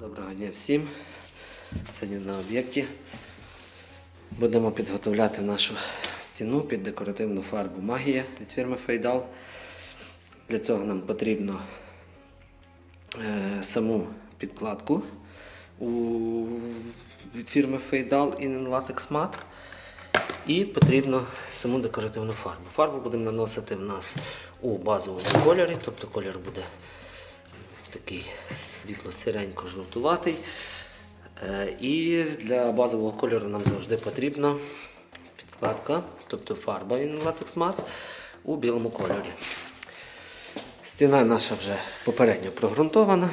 Доброго дня всім. Сьогодні на об'єкті будемо підготовляти нашу стіну під декоративну фарбу Магія від фірми Фейдал. Для цього нам потрібно е, саму підкладку у, від фірми Фейдал In Latex Matte. І потрібно саму декоративну фарбу. Фарбу будемо наносити в нас у базовому кольорі, тобто колір буде такий світло-сиренько-жовтуватий. Е, І для базового кольору нам завжди потрібна підкладка, тобто фарба latex matte у білому кольорі. Стіна наша вже попередньо прогрунтована.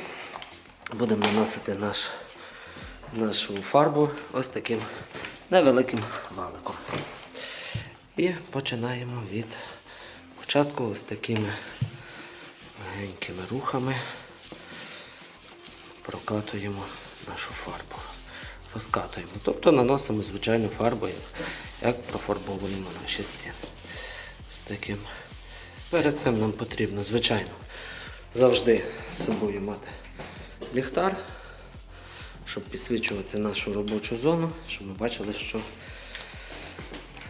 Будемо наносити наш, нашу фарбу ось таким невеликим валиком. І починаємо від початку ось такими легенькими рухами прокатуємо нашу фарбу. Розкатуємо. Тобто наносимо звичайну фарбу, як профарбовуємо наші стіни. З таким. Перед цим нам потрібно, звичайно, завжди з собою мати ліхтар, щоб підсвічувати нашу робочу зону, щоб ми бачили, що,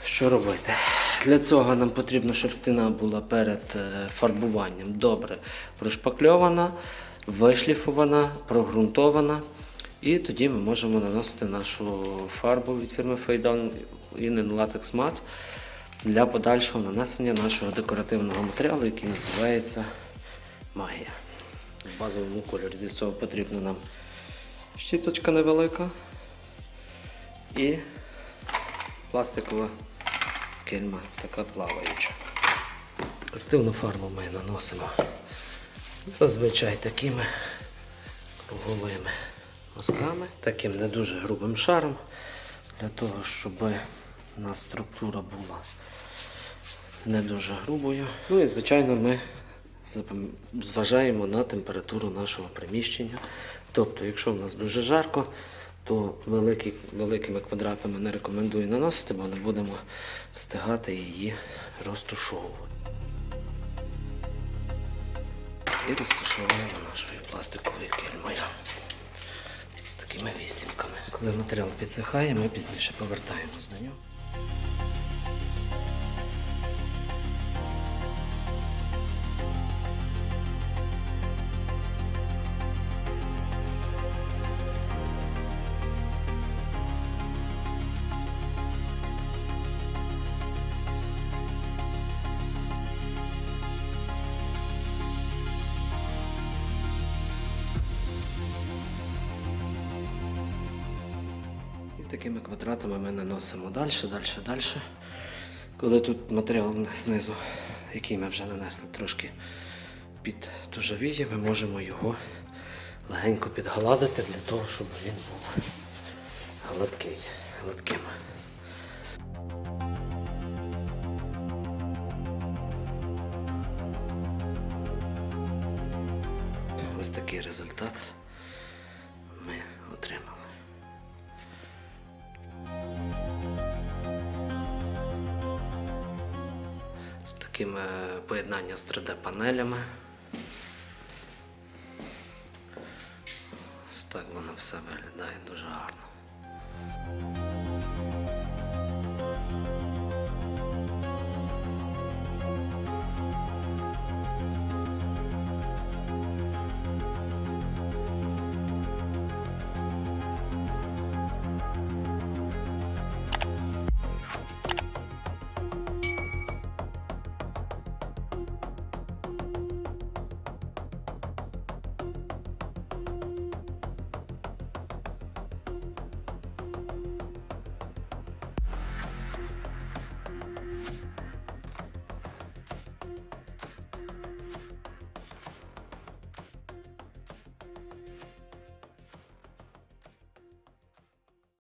що робити. Для цього нам потрібно, щоб стіна була перед е, фарбуванням добре прошпакльована, вишліфована, прогрунтована. І тоді ми можемо наносити нашу фарбу від фірми Feidan In Latex Matte для подальшого нанесення нашого декоративного матеріалу, який називається магія. В базовому кольорі для цього потрібна нам щіточка невелика і пластикова кельма, така плаваюча. Активну фарбу ми наносимо зазвичай такими круговими мазками, таким не дуже грубим шаром, для того, щоб у нас структура була не дуже грубою. Ну і звичайно ми зважаємо на температуру нашого приміщення. Тобто, якщо в нас дуже жарко, то великі, великими квадратами не рекомендую наносити, бо не будемо встигати її розтушовувати. І розташовуємо нашою пластиковою кільмою з такими вісімками. Коли матеріал підсихає, ми пізніше повертаємось до нього. Такими квадратами ми наносимо далі, далі, далі. Коли тут матеріал знизу, який ми вже нанесли трошки підтужавіє, ми можемо його легенько підгладити для того, щоб він був гладкий, гладким. Ось такий результат з такими поєднання з 3D-панелями. Ось так воно все виглядає дуже гарно.